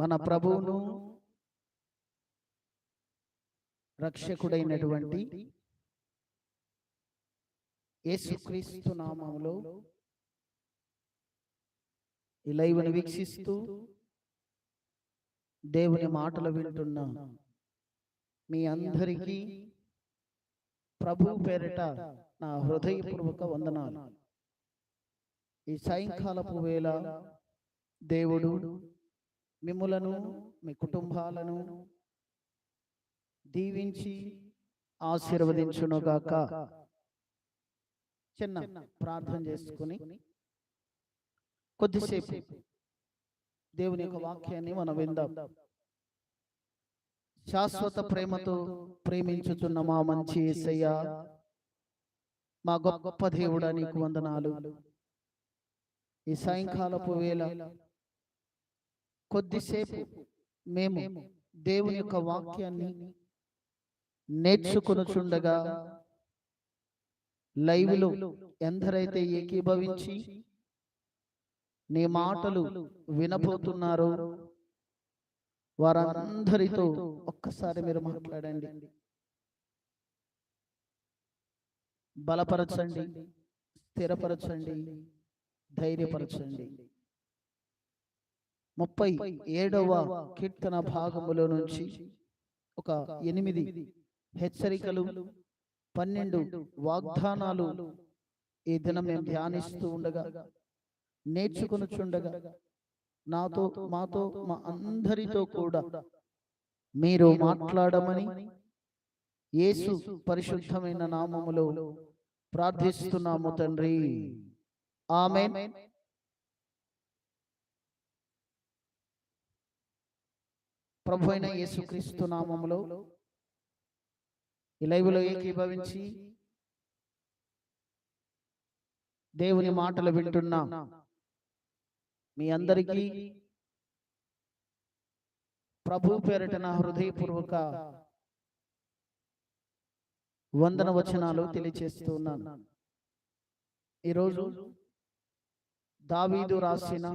మన ప్రభువును రక్షకుడైనటువంటి యేసుక్రీస్తు నామములో ఈ లైవ్ని వీక్షిస్తూ దేవుని మాటలు వింటున్న మీ అందరికీ ప్రభు పేరిట నా హృదయపూర్వక వందనాలు. ఈ సాయంకాలపు వేళ దేవుడు మిమ్ములను మీ కుటుంబాలను దీవించి ఆశీర్వదించునుగాక. చిన్న ప్రార్థన చేసుకుని కొద్దిసేపు దేవుని యొక్క వాక్యాన్ని మనం విందాం. శాశ్వత ప్రేమతో ప్రేమించుచున్న మా మంచి యేసయ్య మా గొప్ప దేవుడా నీకు వందనాలు. ఈ సాయంకాలపు వేళ కొద్దిసేపు మేము దేవుని యొక్క వాక్యాన్ని నేర్చుకొనుచుండగా లైవ్లో ఎందరైతే ఏకీభవించి నీ మాటలు వినబోతున్నారో వారందరితో ఒక్కసారి మీరు మాట్లాడండి. బలపరచండి స్థిరపరచండి ధైర్యపరచండి. ముప్పై ఏడవ కీర్తన భాగములో నుంచి ఒక ఎనిమిది హెచ్చరికలు పన్నెండు వాగ్దానాలు ఈ దినం మేము ధ్యానిస్తూ ఉండగా నేర్చుకొనుచుండగా నాతో మాతో మా అందరితో కూడా మీరు మాట్లాడమని యేసు పరిశుద్ధమైన నామములో ప్రార్థిస్తున్నాము తండ్రి. ఆమెన్. ప్రభు అయిన యేసుక్రీస్తు నామములో ఈ లైవ్లో ఏకీభవించి దేవుని మాటలు వింటున్నా. మీ అందరికీ ప్రభు పేరిట నా హృదయపూర్వక వందన వచనాలు తెలియచేస్తూ ఉన్నాను. ఈరోజు దావీదు రాసిన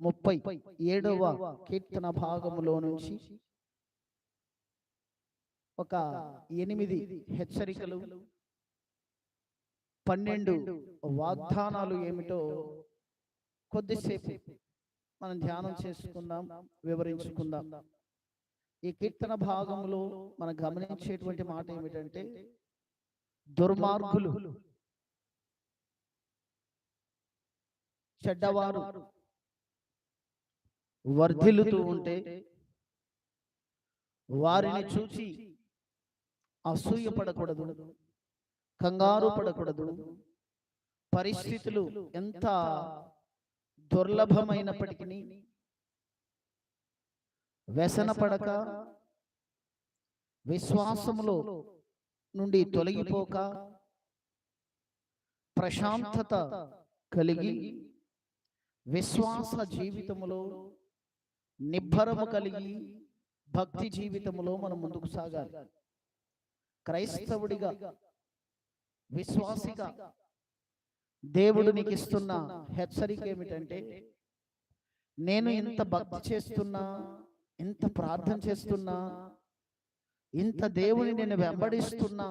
ముప్పై ఏడవ కీర్తన భాగములో నుంచి ఒక ఎనిమిది హెచ్చరికలు పన్నెండు వాగ్దానాలు ఏమిటో కొద్దిసేపు మనం ధ్యానం చేసుకుందాం వివరించుకుందాం. ఈ కీర్తన భాగంలో మనం గమనించేటువంటి మాట ఏమిటంటే దుర్మార్గులు చెడ్డవారు వర్ధిల్లుతూ ఉంటే వారిని చూచి అసూయ పడకూడదు కంగారు పడకూడదు పరిస్థితులు ఎంత దుర్లభమైనప్పటికీ వ్యసన పడక విశ్వాసములో నుండి తొలగిపోక ప్రశాంతత కలిగి విశ్వాస జీవితములో నిబ్బరము కలిగి భక్తి జీవితములో మనం ముందుకు సాగాలి. క్రైస్తవుడిగా విశ్వాసిగా దేవుడు నీకు ఇస్తున్న హెచ్చరిక ఏమిటంటే నేను ఇంత భక్తి చేస్తున్నా ఇంత ప్రార్థన చేస్తున్నా ఇంత దేవుని నేను వెంబడిస్తున్నా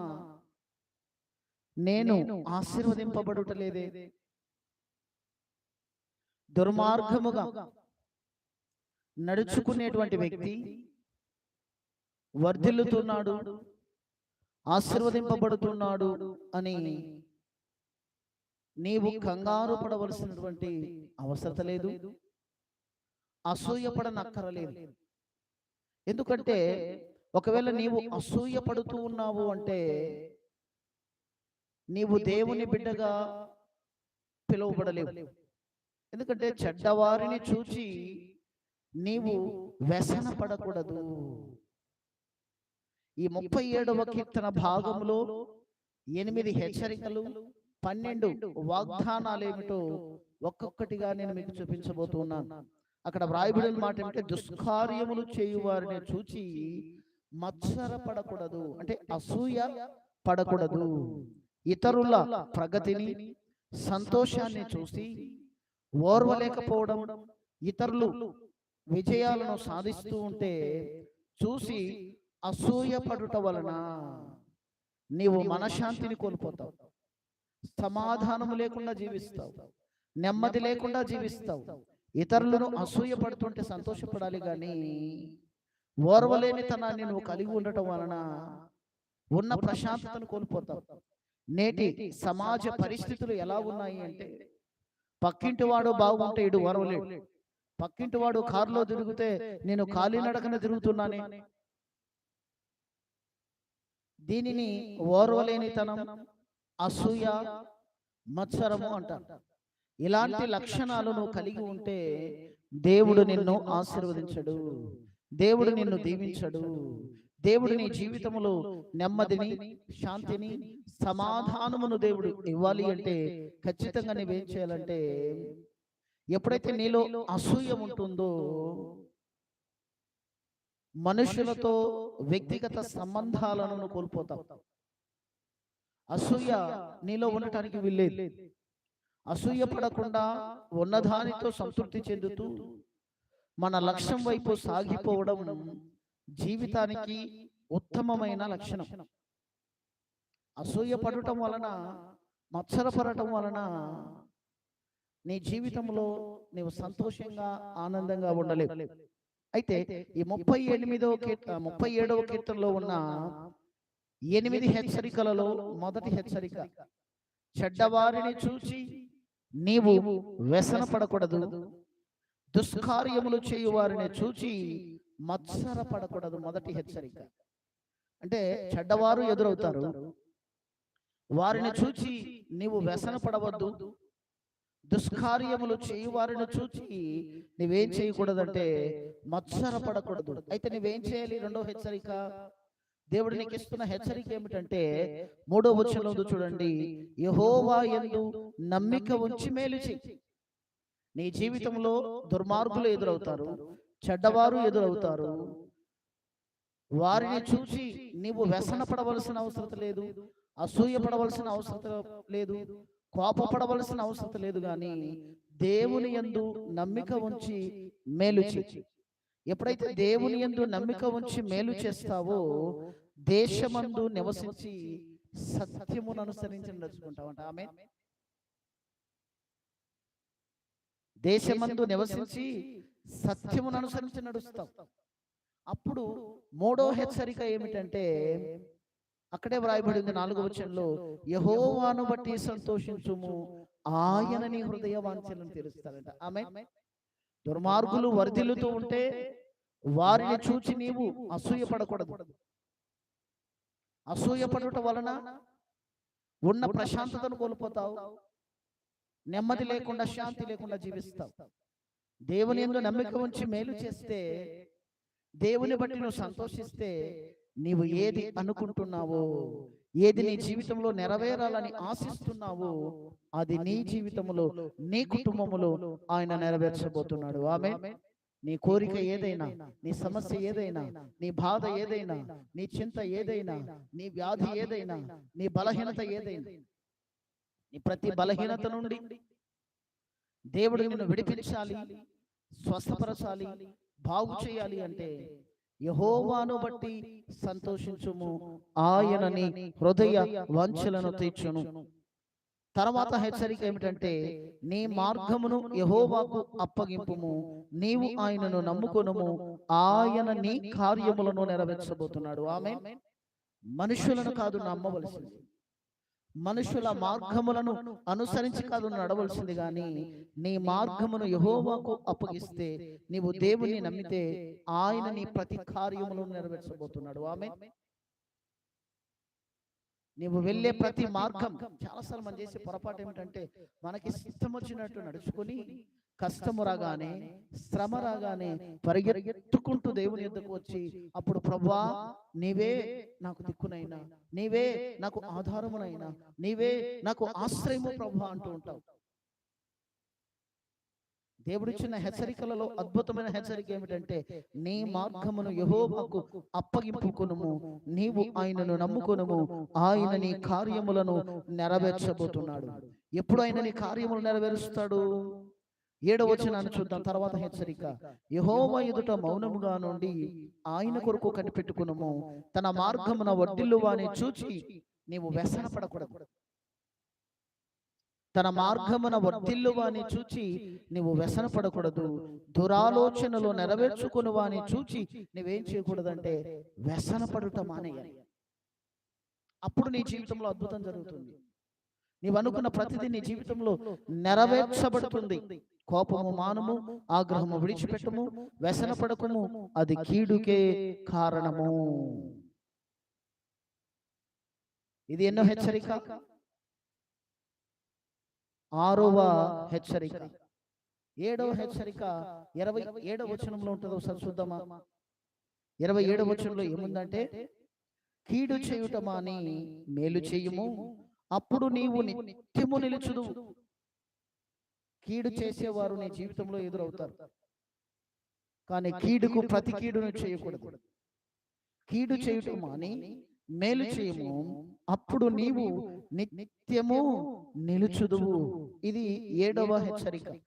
నేను ఆశీర్వదింపబడుటలేదే. దుర్మార్గముగా నడుచుకునేటువంటి వ్యక్తి వర్ధిల్లుతున్నాడు ఆశీర్వదింపబడుతున్నాడు అని నీవు కంగారు పడవలసినటువంటి అవసరత లేదు అసూయపడనక్కరలేదు. ఎందుకంటే ఒకవేళ నీవు అసూయ పడుతూ ఉన్నావు అంటే నీవు దేవుని బిడ్డగా పిలువబడలేవు. ఎందుకంటే చెడ్డవారిని చూచి నీవు వ్యసన పడకూడదు. ఈ ముప్పై ఏడవ కీర్తన భాగంలో ఎనిమిది హెచ్చరికలు పన్నెండు వాగ్దానాలు ఏమిటో ఒక్కొక్కటిగా నేను మీకు చూపించబోతున్నాను. అక్కడ వ్రాయబడిన మాట ఏమిటంటే దుష్కార్యములు చేయు వారిని చూచి మత్సర పడకూడదు. అంటే అసూయ పడకూడదు. ఇతరుల ప్రగతిని సంతోషాన్ని చూసి ఓర్వలేకపోవడం ఇతరులు విజయాలను సాధిస్తూ ఉంటే చూసి అసూయ పడుట వలన నీవు మనశ్శాంతిని కోల్పోతావు. సమాధానము లేకుండా జీవిస్తావు. నెమ్మది లేకుండా జీవిస్తావు. ఇతరులను అసూయ పడుతుంటే సంతోషపడాలి కానీ ఓర్వలేని తనాన్ని నువ్వు కలిగి ఉండటం వలన ఉన్న ప్రశాంతతను కోల్పోతావు. నేటి సమాజ పరిస్థితులు ఎలా ఉన్నాయి అంటే పక్కింటి వాడు బాగుంటే ఇడు ఓర్వలేడు. పక్కింటి వాడు కారులో తిరిగితే నేను కాలినడకన తిరుగుతున్నానే. దీనిని ఓర్వలేనితనం అసూయ మత్సరము అంటారు. ఇలాంటి లక్షణాలు నువ్వు కలిగి ఉంటే దేవుడు నిన్ను ఆశీర్వదించడు. దేవుడు నిన్ను దీవించడు. దేవుడు నీ జీవితంలో నెమ్మదిని శాంతిని సమాధానమును దేవుడు ఇవ్వాలి అంటే ఖచ్చితంగా నువ్వేం చేయాలంటే ఎప్పుడైతే నీలో అసూయ ఉంటుందో మనుషులతో వ్యక్తిగత సంబంధాలను కోల్పోతావు. అసూయ నీలో ఉండటానికి వీల్లేదు. అసూయ పడకుండా ఉన్నదానితో సంతృప్తి చెందుతూ మన లక్ష్యం వైపు సాగిపోవడం జీవితానికి ఉత్తమమైన లక్షణం. అసూయ పడటం వలన మత్సరపడటం వలన నీ జీవితంలో నీవు సంతోషంగా ఆనందంగా ఉండలేవు. అయితే ఈ ముప్పై ఎనిమిదవ కీర్త ముప్పై ఏడవ కీర్తనలో ఉన్న ఎనిమిది హెచ్చరికలలో మొదటి హెచ్చరిక. చెడ్డవారిని చూచి నీవు వ్యసన పడకూడదు దుష్కార్యములు చేయు వారిని చూచి మత్సర పడకూడదు మొదటి హెచ్చరిక. అంటే చెడ్డవారు ఎదురవుతారు. వారిని చూచి నీవు వ్యసన పడవద్దు దుష్కార్యములు చేయు వారిని చూచి నువ్వేం చేయకూడదంటే మత్సర పడకూడదు అయితే నువ్వేం చేయాలి రెండో హెచ్చరిక? దేవుడు నీకు ఇస్తున్న హెచ్చరిక ఏమిటంటే మూడో వచనంలో ఉంది చూడండి యహోవా ఎందు నమ్మిక ఉంచి మేలు చెయ్యి నీ జీవితంలో దుర్మార్గులు ఎదురవుతారు చెడ్డవారు ఎదురవుతారు. వారిని చూసి నీవు వ్యసన పడవలసిన అవసరం లేదు అసూయ పడవలసిన అవసరం లేదు. కోపపడవలసిన అవసరం లేదు కానీ దేవుని యందు నమ్మిక ఉంచి మేలు చెయ్యి ఎప్పుడైతే దేవుని యందు నమ్మిక ఉంచి మేలు చేస్తావో దేశమందు నివసించి సత్యమును అనుసరించి నడుచుకుంటావంట. ఆమె దేశమందు నివసించి సత్యమును అనుసరించి నడుస్తావు. అప్పుడు మూడో హెచ్చరిక ఏమిటంటే అక్కడే వ్రాయబడింది నాలుగో వచనంలో యహోవాను బట్టి సంతోషించుము ఆయనని హృదయ వాంఛలను తీరుస్తాడంట ఆమె దుర్మార్గులు వరదిల్లుతూ ఉంటే వారిని చూచి నీవు అసూయ అసూయపడటం అసూయ వలన ఉన్న ప్రశాంతతను కోల్పోతావు. నెమ్మది లేకుండా శాంతి లేకుండా జీవిస్తావు. దేవుని ఎందు నమ్మిక ఉంచి మేలు చేస్తే దేవుని బట్టి నువ్వు సంతోషిస్తే నీవు ఏది అనుకుంటున్నావో ఏది నీ జీవితంలో నెరవేరాలని ఆశిస్తున్నావో అది నీ జీవితంలో నీ కుటుంబములో ఆయన నెరవేర్చబోతున్నాడు. ఆమె నీ కోరిక ఏదైనా నీ సమస్య ఏదైనా నీ బాధ ఏదైనా నీ చింత ఏదైనా నీ వ్యాధి ఏదైనా నీ బలహీనత ఏదైనా నీ ప్రతి బలహీనత నుండి దేవుడు నిన్ను విడిపించాలి స్వస్థపరచాలి బాగు చేయాలి అంటే యహోవాను బట్టి సంతోషించుము. ఆయనని హృదయ వంచలను తీర్చును. తర్వాత హెచ్చరిక ఏమిటంటే నీ మార్గమును యహోవాకు అప్పగింపుము. నీవు ఆయనను నమ్ముకొనుము. ఆయన నీ కార్యములను నెరవేర్చబోతున్నాడు. ఆమె మనుషులను కాదు నమ్మవలసింది. మనుషుల మార్గములను అనుసరించి కాదు నడవలసింది గాని నీ మార్గమును యహోవాకు అప్పగిస్తే నీవు దేవుని నమ్మితే ఆయన నీ ప్రతి కార్యములను నెరవేర్చబోతున్నాడు. ఆమె నీవు వెళ్ళే ప్రతి మార్గం చాలాసార్లు మనం చేసే పొరపాటు ఏమిటంటే మనకి ఇష్టం వచ్చినట్టు నడుచుకొని కష్టము రాగానే శ్రమ రాగానే పరిగెత్తుకుంటూ దేవుని ఎద్దకు వచ్చి అప్పుడు ప్రభా నీవే నాకు దిక్కునైనా నీవే నాకు ఆధారమునైనా నీవే నాకు ఆశ్రయము ప్రభా అంటూ ఉంటావు. దేవుడిచ్చిన హెచ్చరికలలో అద్భుతమైన హెచ్చరిక ఏమిటంటే నీ మార్గమును యహోవాకు అప్పగింపుకొనుము నీవు ఆయనను నమ్ముకొనుము ఆయన నీ కార్యములను నెరవేర్చబోతున్నాడు. ఎప్పుడు ఆయన నీ కార్యములు నెరవేరుస్తాడు? ఏడవ వచనాన్ని చూద్దాం తర్వాత హెచ్చరిక. యహోవ ఎదుట మౌనముగా నుండి ఆయన కొరకు కనిపెట్టుకునము. తన మార్గమున వడ్డిల్లు వాని చూచి నీవు వ్యసన పడకూడదు తన మార్గమున వర్తిల్లు వాని చూచి నీవు వ్యసన పడకూడదు దురాలోచనలు నెరవేర్చుకుని వాని చూచి నువ్వేం చేయకూడదంటే వ్యసన పడుట మానేయాలి అప్పుడు నీ జీవితంలో అద్భుతం జరుగుతుంది. నీవు అనుకున్న ప్రతిదీ నీ జీవితంలో నెరవేర్చబడుతుంది. కోపము మానము ఆగ్రహము విడిచిపెట్టము వ్యసన పడకము అది కీడుకే కారణము. ఇది ఎన్నో హెచ్చరిక? ఆరవ హెచ్చరిక. ఏడవ హెచ్చరిక ఇరవై ఏడవ వచనంలో ఉంటుంది ఒకసారి చూద్దామా? ఇరవై ఏడవ వచనంలో ఏముందంటే కీడు చేయుట మాని మేలు చేయుము అప్పుడు నీవు నిత్యము నిలుచుదు కీడు చేసేవారు నీ జీవితంలో ఎదురవుతారు. కానీ కీడుకు ప్రతి కీడును చేయకూడదు. కీడు చేయుట మాని మేలు చేయము. అప్పుడు నీవు నిత్యము నిలుచుదువు. ఇది ఏడవ హెచ్చరిక.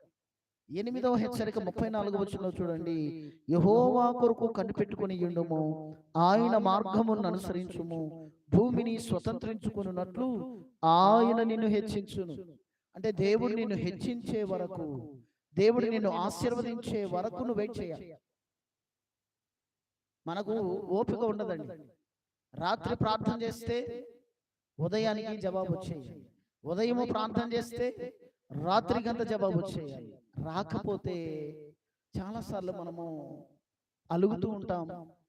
ఎనిమిదవ హెచ్చరిక ముప్పై నాలుగు వచ్చిన చూడండి. యహోవా కొరకు కనిపెట్టుకుని ఉండుము. ఆయన మార్గమును అనుసరించుము. భూమిని స్వతంత్రించుకున్నట్లు ఆయన నిన్ను హెచ్చించును. అంటే దేవుడు నిన్ను హెచ్చించే వరకు దేవుడు నిన్ను ఆశీర్వదించే వరకు నువ్వు వెయిట్ చేయాలి. మనకు ఓపిక ఉండదండి. రాత్రి ప్రార్థన చేస్తే ఉదయానికి జవాబు వచ్చేయాలి ఉదయము ప్రార్థన చేస్తే రాత్రికంత జవాబు వచ్చేయాలి రాకపోతే చాలాసార్లు మనము అలుగుతూ ఉంటాం.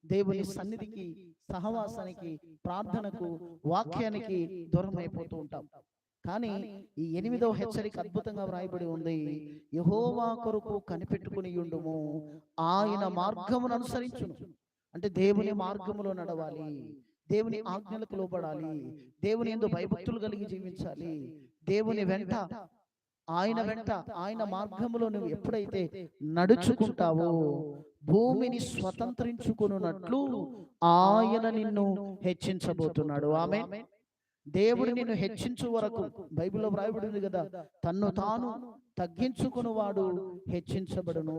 దేవుని సన్నిధికి సహవాసానికి ప్రార్థనకు వాక్యానికి దూరం అయిపోతూ ఉంటాం. కానీ ఈ ఎనిమిదవ హెచ్చరిక అద్భుతంగా వ్రాయబడి ఉంది. యహోవా కొరకు కనిపెట్టుకుని ఉండుము. ఆయన మార్గమును అనుసరించును. అంటే దేవుని మార్గములో నడవాలి. దేవుని ఆజ్ఞలకు లోబడాలి. దేవుని ఎందు భయభక్తులు కలిగి జీవించాలి. దేవుని వెంట ఆయన వెంట ఆయన మార్గములో నువ్వు ఎప్పుడైతే నడుచుకుంటావో భూమిని స్వతంత్రించుకున్నట్లు ఆయన నిన్ను హెచ్చించబోతున్నాడు. ఆమె దేవుడు నిన్ను హెచ్చించు వరకు బైబిల్లో వ్రాయబడింది కదా తన్ను తాను తగ్గించుకున్నవాడు హెచ్చించబడును.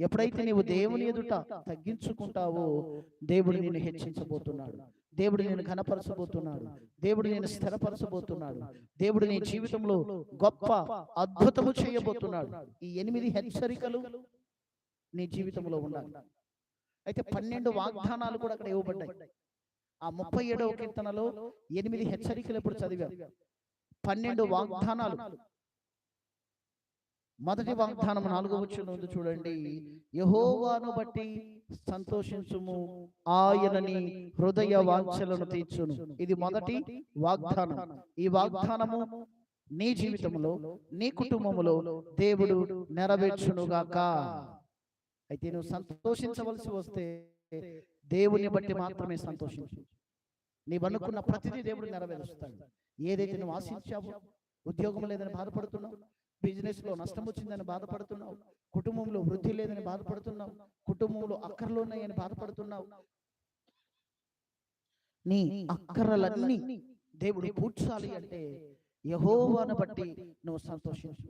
ఎప్పుడైతే నీవు దేవుని ఎదుట తగ్గించుకుంటావో దేవుడు నిన్ను హెచ్చించబోతున్నాడు. దేవుడు నేను కనపరచబోతున్నాడు దేవుడు నేను స్థిరపరచబోతున్నాడు. దేవుడు నీ జీవితంలో గొప్ప అద్భుతము చేయబోతున్నాడు. ఈ ఎనిమిది హెచ్చరికలు నీ జీవితంలో ఉండాలి. అయితే పన్నెండు వాగ్దానాలు కూడా అక్కడ ఇవ్వబడ్డాయి. ఆ ముప్పై ఏడవ కీర్తనలో ఎనిమిది హెచ్చరికలు ఎప్పుడు చదివాం పన్నెండు వాగ్దానాలు. మొదటి వాగ్దానం నాలుగో వచ్చిన చూడండి. యహోవాను బట్టి సంతోషించుము. ఆయనని హృదయ వాంఛలను తీర్చును. ఇది మొదటి వాగ్దానం. ఈ వాగ్దానము నీ జీవితంలో నీ కుటుంబములో దేవుడు నెరవేర్చునుగాక. అయితే నువ్వు సంతోషించవలసి వస్తే దేవుని బట్టి మాత్రమే సంతోషించు. నీవు అనుకున్న ప్రతిదీ దేవుడు నెరవేరుస్తాడు. ఏదైతే నువ్వు ఆశించావో ఉద్యోగం లేదని బాధపడుతున్నావు బిజినెస్లో నష్టం వచ్చిందని బాధపడుతున్నావు కుటుంబంలో వృద్ధి లేదని బాధపడుతున్నావు కుటుంబంలో అక్కర్లు ఉన్నాయని బాధపడుతున్నావు. నీ అక్కరలన్నీ దేవుడు పూడ్చాలి అంటే యహోవాను బట్టి నువ్వు సంతోషించు.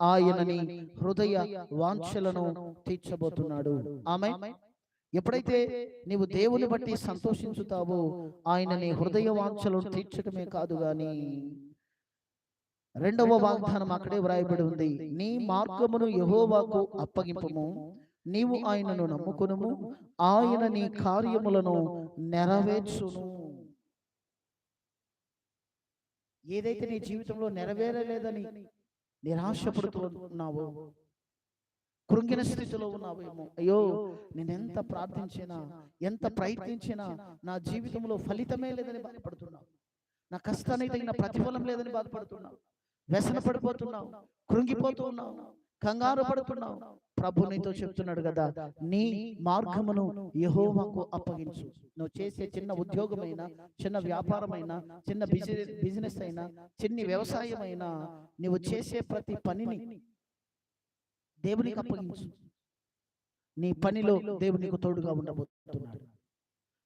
ఆయనని హృదయ వాంఛలను తీర్చబోతున్నాడు. ఆమె ఎప్పుడైతే నీవు దేవుని బట్టి సంతోషించుతావో ఆయన నీ హృదయ వాంఛలను తీర్చడమే కాదు గాని రెండవ వాగ్దానం అక్కడే వ్రాయబడి ఉంది. నీ మార్గమును యహోవాకు అప్పగింపము. నీవు ఆయనను నమ్ముకునుము. ఆయన నీ కార్యములను నెరవేర్చును. ఏదైతే నీ జీవితంలో నెరవేరలేదని నిరాశపడుతున్నావో కృంగిన స్థితిలో ఉన్నావేమో? అయ్యో నేను ఎంత ప్రార్థించినా ఎంత ప్రయత్నించినా నా జీవితంలో ఫలితమే లేదని బాధపడుతున్నావు. నా కష్టానికి తగిన ప్రతిఫలం లేదని బాధపడుతున్నావు. వ్యసన పడిపోతున్నావు. కృంగిపోతూ ఉన్నావు కంగారు పడుతున్నావు. ప్రభు నీతో చెప్తున్నాడు కదా నీ మార్గమును యహోవాకు అప్పగించు. నువ్వు చేసే చిన్న ఉద్యోగమైనా చిన్న వ్యాపారమైనా చిన్న బిజినెస్ బిజినెస్ అయినా చిన్ని వ్యవసాయం అయినా నువ్వు చేసే ప్రతి పనిని దేవునికి అప్పగించు. నీ పనిలో దేవుడు నీకు తోడుగా ఉండబోతున్నాడు.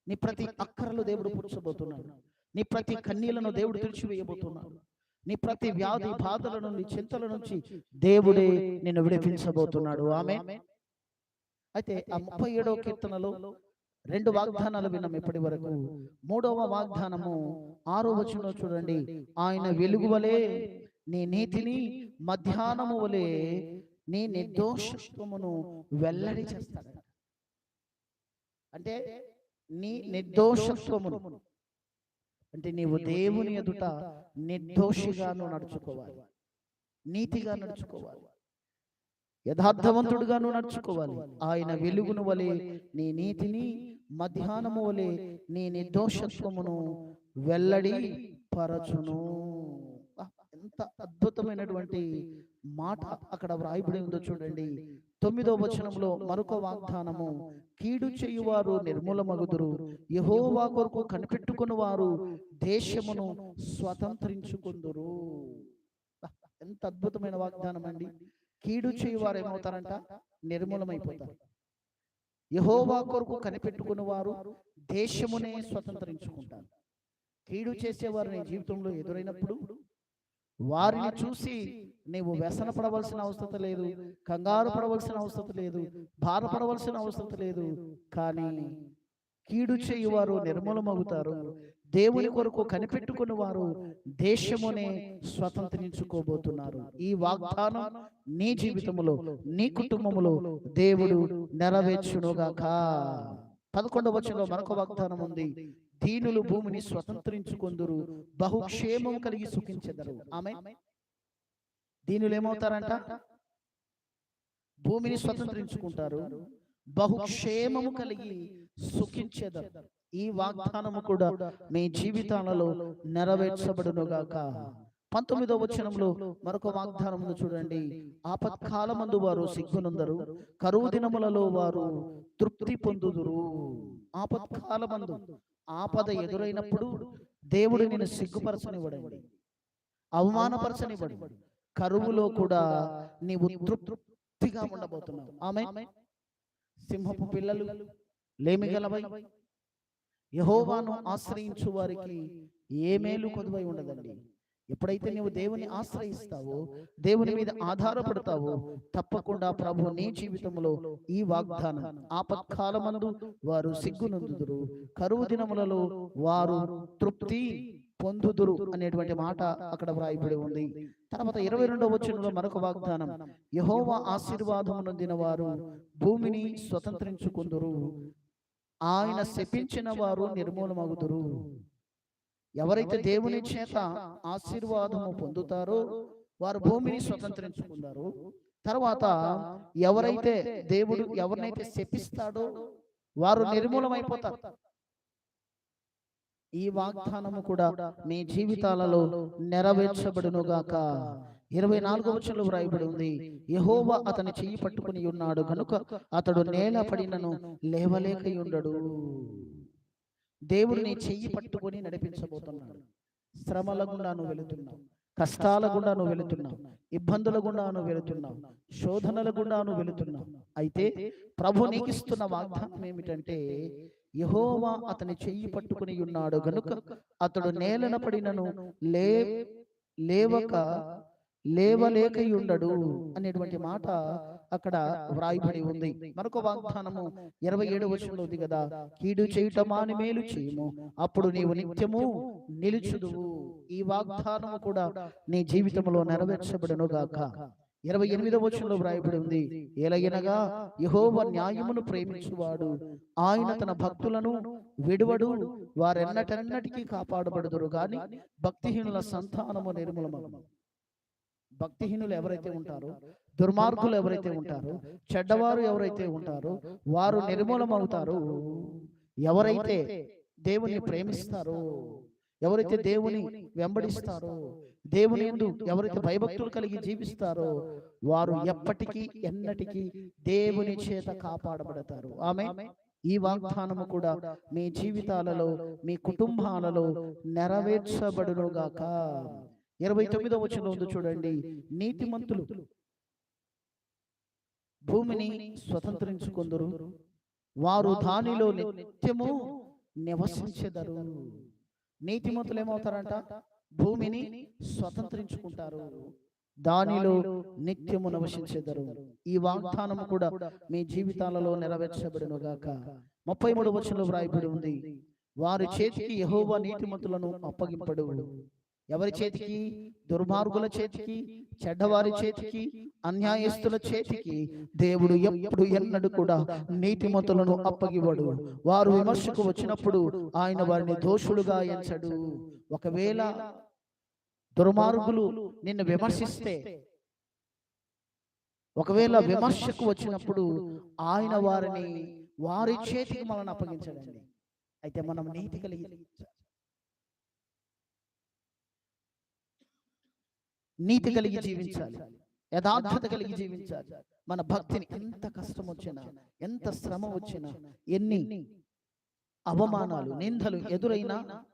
నీ ప్రతి అక్కరలు దేవుడు పుచ్చబోతున్నాడు నీ ప్రతి కన్నీళ్ళను దేవుడు తుడిచివేయబోతున్నాడు నీ ప్రతి వ్యాధి బాధల నుండి చింతల నుంచి దేవుడే నిన్ను విడిపించబోతున్నాడు. ఆమె అయితే ఆ ముప్పై ఏడవ కీర్తనలో రెండు వాగ్దానాలు విన్నాం ఇప్పటి వరకు. మూడవ వాగ్దానము ఆరో వచనంలో చూడండి. ఆయన వెలుగు వలె నీ నీతిని మధ్యాహ్నము వలె నీ నిర్దోషత్వమును వెల్లడి చేస్తాడు అంటే నీ నిర్దోషత్వమును అంటే నీవు దేవుని ఎదుట నిర్దోషిగాను నడుచుకోవాలి. నీతిగా నడుచుకోవాలి. యథార్థవంతుడుగాను నడుచుకోవాలి. ఆయన వెలుగును వలె నీ నీతిని మధ్యాహ్నము వలె నీ నిర్దోషత్వమును వెల్లడి పరచును. ఎంత అద్భుతమైనటువంటి మాట అక్కడ వ్రాయబడి ఉందో చూడండి. తొమ్మిదో వచనంలో మరొక వాగ్దానము కీడు చేయువారు నిర్మూలమగుదురు. యహోవా కొరకు కనిపెట్టుకుని వారు దేశమును స్వతంత్రించుకుందురు. ఎంత అద్భుతమైన వాగ్దానం అండి. కీడు చేయువారు ఏమవుతారంట? నిర్మూలమైపోతారు. యహోవా కొరకు కనిపెట్టుకుని వారు దేశమునే స్వతంత్రించుకుంటారు. కీడు చేసేవారు నీ జీవితంలో ఎదురైనప్పుడు వారిని చూసి నీవు వ్యసన పడవలసిన అవసరం లేదు కంగారు పడవలసిన అవసరం లేదు బాధపడవలసిన అవసరం లేదు. కానీ కీడు చేయువారు నిర్మూలమవుతారు. దేవుని కొరకు కనిపెట్టుకుని వారు దేశమునే స్వతంత్రించుకోబోతున్నారు. ఈ వాగ్దానం నీ జీవితములో నీ కుటుంబములో దేవుడు నెరవేర్చునుగాక. పదకొండవ వచనంలో మరొక వాగ్దానం ఉంది దీనులు భూమిని స్వతంత్రించుకొందురు. బహుక్షేమం కలిగి సుఖించెదరు. ఆమె దీనులు ఏమవుతారంట భూమిని స్వతంత్రించుకుంటారు. బహుక్షేమము కలిగి సుఖించెదరు. ఈ వాగ్దానము కూడా మీ జీవితాలలో నెరవేర్చబడునుగాక పంతొమ్మిదో వచనంలో మరొక వాగ్దానం ఉంది చూడండి. ఆపత్కాలమందు వారు సిగ్గునందరు. కరువు దినములలో వారు తృప్తి పొందుదురు. ఆపత్కాలమందు. ఆపద ఎదురైనప్పుడు దేవుడు నేను సిగ్గుపరచనివ్వడండి. అవమానపరచనివ్వడు కరువులో కూడా నీవు తృప్తిగా ఉండబోతున్నావు. ఆమె సింహపు పిల్లలు లేమిగలవై. యహోవాను ఆశ్రయించు వారికి ఏ మేలు కొదువై ఉండదండి. ఎప్పుడైతే నీవు దేవుని ఆశ్రయిస్తావో దేవుని మీద ఆధారపడతావో తప్పకుండా ప్రభు నీ జీవితంలో ఈ వాగ్దానం ఆపత్కాలమందు వారు సిగ్గునందుదురు. కరువు దినములలో వారు తృప్తి పొందుదురు అనేటువంటి మాట అక్కడ వ్రాయబడి ఉంది. తర్వాత ఇరవై రెండవ వచనంలో మరొక వాగ్దానం. యహోవా ఆశీర్వాదము నొందిన వారు భూమిని స్వతంత్రించుకుందురు. ఆయన శపించిన వారు నిర్మూలమగుదురు. ఎవరైతే దేవుని చేత ఆశీర్వాదము పొందుతారో వారు భూమిని స్వతంత్రించుకున్నారు తర్వాత ఎవరైతే దేవుడు ఎవరినైతే శపిస్తాడో వారు నిర్మూలమైపోతారు. ఈ వాగ్దానము కూడా మీ జీవితాలలో నెరవేర్చబడునుగాక ఇరవై నాలుగవ వచనంలో వ్రాయబడి ఉంది. యహోవా అతని చెయ్యి పట్టుకుని ఉన్నాడు గనుక అతడు నేల పడినను లేవలేకయుండడు దేవుడు నీ చెయ్యి పట్టుకొని నడిపించబోతున్నాడు. శ్రమల గుండా నువ్వు వెళుతున్నావు. కష్టాల గుండా నువ్వు వెళుతున్నావు. ఇబ్బందుల గుండా నువ్వు వెళుతున్నావు. శోధనల గుండా నువ్వు వెళుతున్నావు. అయితే ప్రభు నీకు ఇస్తున్న వాగ్దానం ఏమిటంటే యహోవా అతని చెయ్యి పట్టుకుని ఉన్నాడు గనుక అతడు నేలన పడినను లే లేవక లేవలేకయుండడు అనేటువంటి మాట అక్కడ వ్రాయబడి ఉంది. మరొక వాగ్దానము ఇరవై ఏడు వచనంలో ఉంది కదా కీడు చేయుట మాని మేలు చేయము అప్పుడు నీవు నిత్యము నిలుచుదువు. ఈ వాగ్దానము కూడా నీ జీవితంలో నెరవేర్చబడును గాక ఇరవై ఎనిమిదవ వచనంలో వ్రాయబడి ఉంది. ఎలగినగా యహోవ న్యాయమును ప్రేమించువాడు. ఆయన తన భక్తులను విడువడు. వారెన్నటెన్నటికీ కాపాడబడుదురు గాని భక్తిహీనుల సంతానము నిర్మూలమగు భక్తిహీనులు ఎవరైతే ఉంటారో దుర్మార్గులు ఎవరైతే ఉంటారో చెడ్డవారు ఎవరైతే ఉంటారో వారు నిర్మూలమవుతారు. ఎవరైతే దేవుని ప్రేమిస్తారో ఎవరైతే దేవుని వెంబడిస్తారో దేవుని యందు ఎవరైతే భయభక్తులు కలిగి జీవిస్తారో వారు ఎప్పటికీ ఎన్నటికీ దేవుని చేత కాపాడబడతారు. ఆమె ఈ వాగ్దానము కూడా మీ జీవితాలలో మీ కుటుంబాలలో నెరవేర్చబడునుగాక. ఇరవై తొమ్మిదో వచనంలో ఉంది చూడండి. నీతిమంతులు భూమిని స్వతంత్రించుకుందరు. వారు దానిలో నిత్యము నివసించెదరు. నీతిమంతులు ఏమవుతారంట? భూమిని స్వతంత్రించుకుంటారు. దానిలో నిత్యము నివసించెదరు. ఈ వాగ్దానము కూడా మీ జీవితాలలో నెరవేర్చబడును గాక. ముప్పై మూడు వచనంలో వ్రాయబడి ఉంది. వారి చేతికి యెహోవా నీతిమంతులను అప్పగింపడు. ఎవరి చేతికి? దుర్మార్గుల చేతికి? చెడ్డవారి చేతికి? అన్యాయస్తుల చేతికి? దేవుడు ఎప్పుడు ఎన్నడూ కూడా నీతిమంతులను అప్పగివ్వడు. వారు విమర్శకు వచ్చినప్పుడు ఆయన వారిని దోషులుగా ఎంచడు. ఒకవేళ దుర్మార్గులు నిన్ను విమర్శిస్తే ఒకవేళ విమర్శకు వచ్చినప్పుడు ఆయన వారిని వారి చేతికి మనల్ని అప్పగించడండి. అయితే మనం నీతి కలిగి నీతి కలిగి జీవించాలి. యథార్థత కలిగి జీవించాలి. మన భక్తిని ఎంత కష్టం వచ్చినా ఎంత శ్రమ వచ్చినా ఎన్ని అవమానాలు నిందలు ఎదురైనా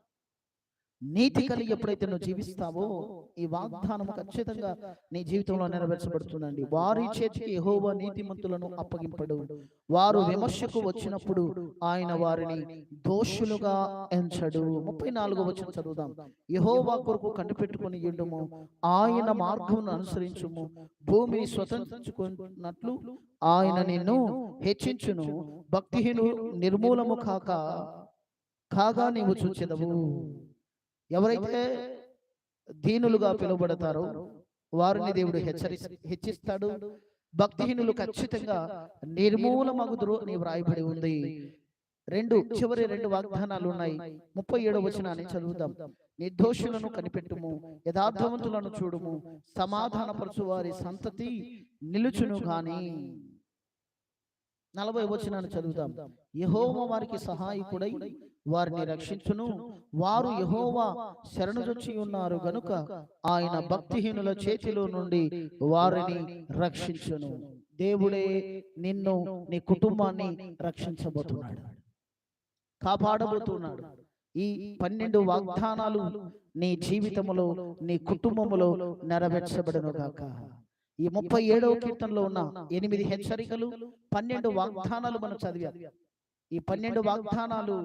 నీతి కలిగి ఎప్పుడైతే నువ్వు జీవిస్తావో ఈ వాగ్దానం ఖచ్చితంగా నీ జీవితంలో నెరవేర్చబడుతుందండి. వారి చేతికి యెహోవా నీతిమంతులను అప్పగింపడు. వారు విమర్శకు వచ్చినప్పుడు ఆయన వారిని దోషులుగా ఎంచడు. ముప్పై నాలుగో వచ్చిన చదువుదాం. యెహోవా కొరకు కనిపెట్టుకుని ఉండుము ఆయన మార్గమును అనుసరించుము. భూమిని స్వతంత్రించుకున్నట్లు ఆయన నిన్ను హెచ్చించును. భక్తిహీను నిర్మూలము కాక కాగా నీవు చూచెదవు. ఎవరైతే దీనులుగా పిలువబడతారో వారిని దేవుడు హెచ్చరి హెచ్చిస్తాడు. భక్తిహీనులు ఖచ్చితంగా నిర్మూలమగుదురు అని వ్రాయబడి ఉంది. రెండు చివరి రెండు వాగ్దానాలు ఉన్నాయి. ముప్పై ఏడవ వచనాన్ని చదువుదాం. నిర్దోషులను కనిపెట్టుము. యథార్థవంతులను చూడుము. సమాధానపరచు వారి సంతతి నిలుచును గాని నలభై వచనాన్ని చదువుదాం. యహోవ వారికి సహాయకుడై వారిని రక్షించును. వారు యహోవా శరణుజొచ్చి ఉన్నారు గనుక ఆయన భక్తిహీనుల చేతిలో నుండి వారిని రక్షించును. దేవుడే నిన్ను నీ కుటుంబాన్ని రక్షించబోతున్నాడు. కాపాడబోతున్నాడు. ఈ పన్నెండు వాగ్దానాలు నీ జీవితములో నీ కుటుంబములో నెరవేర్చబడను గాక. ఈ ముప్పై ఏడవ కీర్తనలో ఉన్న ఎనిమిది హెచ్చరికలు పన్నెండు వాగ్దానాలు మనం చదివాం. ఈ పన్నెండు వాగ్దానాలు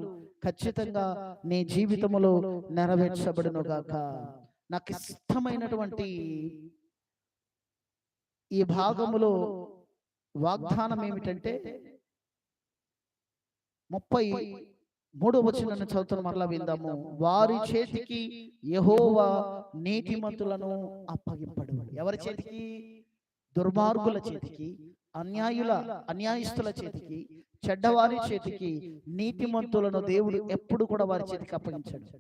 ఖచ్చితంగా నీ జీవితములో నెరవేర్చబడును గాక. నాకు ఇష్టమైనటువంటి ఈ భాగములో వాగ్దానం ఏమిటంటే ముప్పై మూడో వచనాన్ని చదువుతున్న మరలా విందాము. వారి చేతికి యహోవా నీతిమంతులను అప్పగింపడు ఎవరి చేతికి? దుర్మార్గుల చేతికి. అన్యాయుల అన్యాయస్తుల చేతికి చెడ్డవారి చేతికి నీతిమంతులను దేవుడు ఎప్పుడు కూడా వారి చేతికి అప్పగించాడు.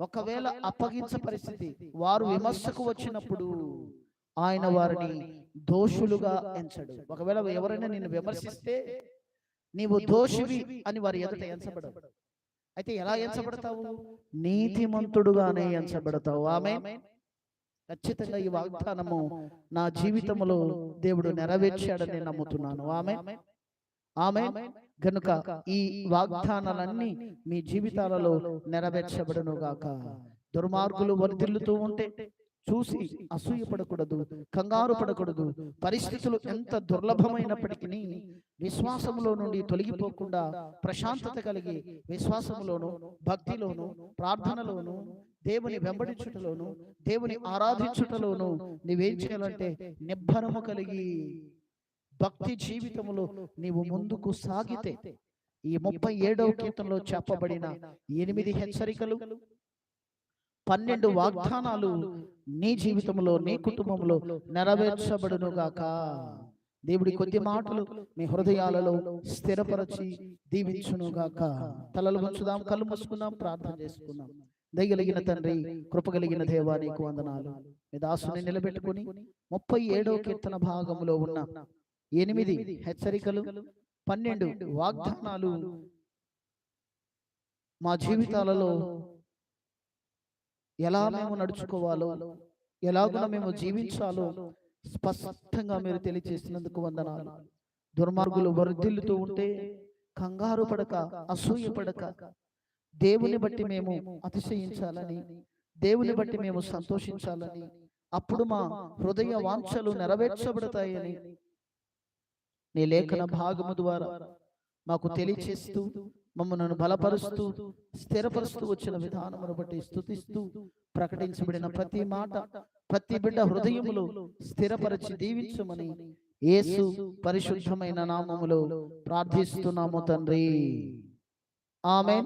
ఒకవేళ అప్పగించ పరిస్థితి వారు విమర్శకు వచ్చినప్పుడు ఆయన వారిని దోషులుగా ఎంచడు. ఒకవేళ ఎవరైనా నిన్ను విమర్శిస్తే నీవు దోషివి అని వారి ఎదుట ఎంచబడవు. అయితే ఎలా ఎంచబడతావు? నీతిమంతుడుగానే ఎంచబడతావు. ఆమె ఖచ్చితంగా ఈ వాగ్దానము నా జీవితంలో దేవుడు నెరవేర్చాడని నేను నమ్ముతున్నాను. ఆమె ఆమె గనుక ఈ వాగ్దానాలన్నీ మీ జీవితాలలో నెరవేర్చబడును గాక దుర్మార్గులు వర్ధిల్లుతూ ఉంటే చూసి అసూయపడకూడదు కంగారు పడకూడదు పరిస్థితులు ఎంత దుర్లభమైనప్పటికీ విశ్వాసములో నుండి తొలగిపోకుండా ప్రశాంతత కలిగి విశ్వాసములోను భక్తిలోను ప్రార్థనలోను దేవుని వెంబడించుటలోను దేవుని ఆరాధించుటలోను నీవేం చేయాలంటే నిబ్బరము కలిగి భక్తి జీవితములో నీవు ముందుకు సాగితే ఈ ముప్పై ఏడవ కీర్తనలో చెప్పబడిన ఎనిమిది హెచ్చరికలు పన్నెండు వాగ్దానాలు నీ జీవితంలో నీ కుటుంబంలో నెరవేర్చబడును గాక దేవుడి కొద్ది మాటలు మీ హృదయాలలో స్థిరపరచి దీవించును గాక తలలు ఉంచుదాం కళ్ళు మూసుకుందాం ప్రార్థన చేసుకుందాం. దయగలిగిన తండ్రి కృపగలిగిన దేవా నీకు వందనాలు. మీ దాసుని నిలబెట్టుకుని ముప్పై ఏడవ కీర్తన భాగంలో ఉన్న ఎనిమిది హెచ్చరికలు పన్నెండు వాగ్దానాలు మా జీవితాలలో ఎలా మేము నడుచుకోవాలో ఎలాగున మేము జీవించాలో స్పష్టంగా మీరు తెలియజేసినందుకు వందనాలు. దుర్మార్గులు వర్ధిల్లుతూ ఉంటే కంగారు పడక అసూయ పడక. దేవుని బట్టి మేము అతిశయించాలని దేవుని బట్టి మేము సంతోషించాలని అప్పుడు మా హృదయ వాంఛలు నెరవేర్చబడతాయని నీ లేఖన భాగము ద్వారా మాకు తెలియచేస్తూ మమ్మల్ని బలపరుస్తూ స్థిరపరుస్తూ వచ్చిన విధానమును బట్టి స్తుతిస్తూ ప్రకటించబడిన ప్రతి మాట ప్రతి బిడ్డ హృదయములో స్థిరపరిచి దీవించమని యేసు పరిశుద్ధమైన నామములో ప్రార్థిస్తున్నాము తండ్రి. ఆమె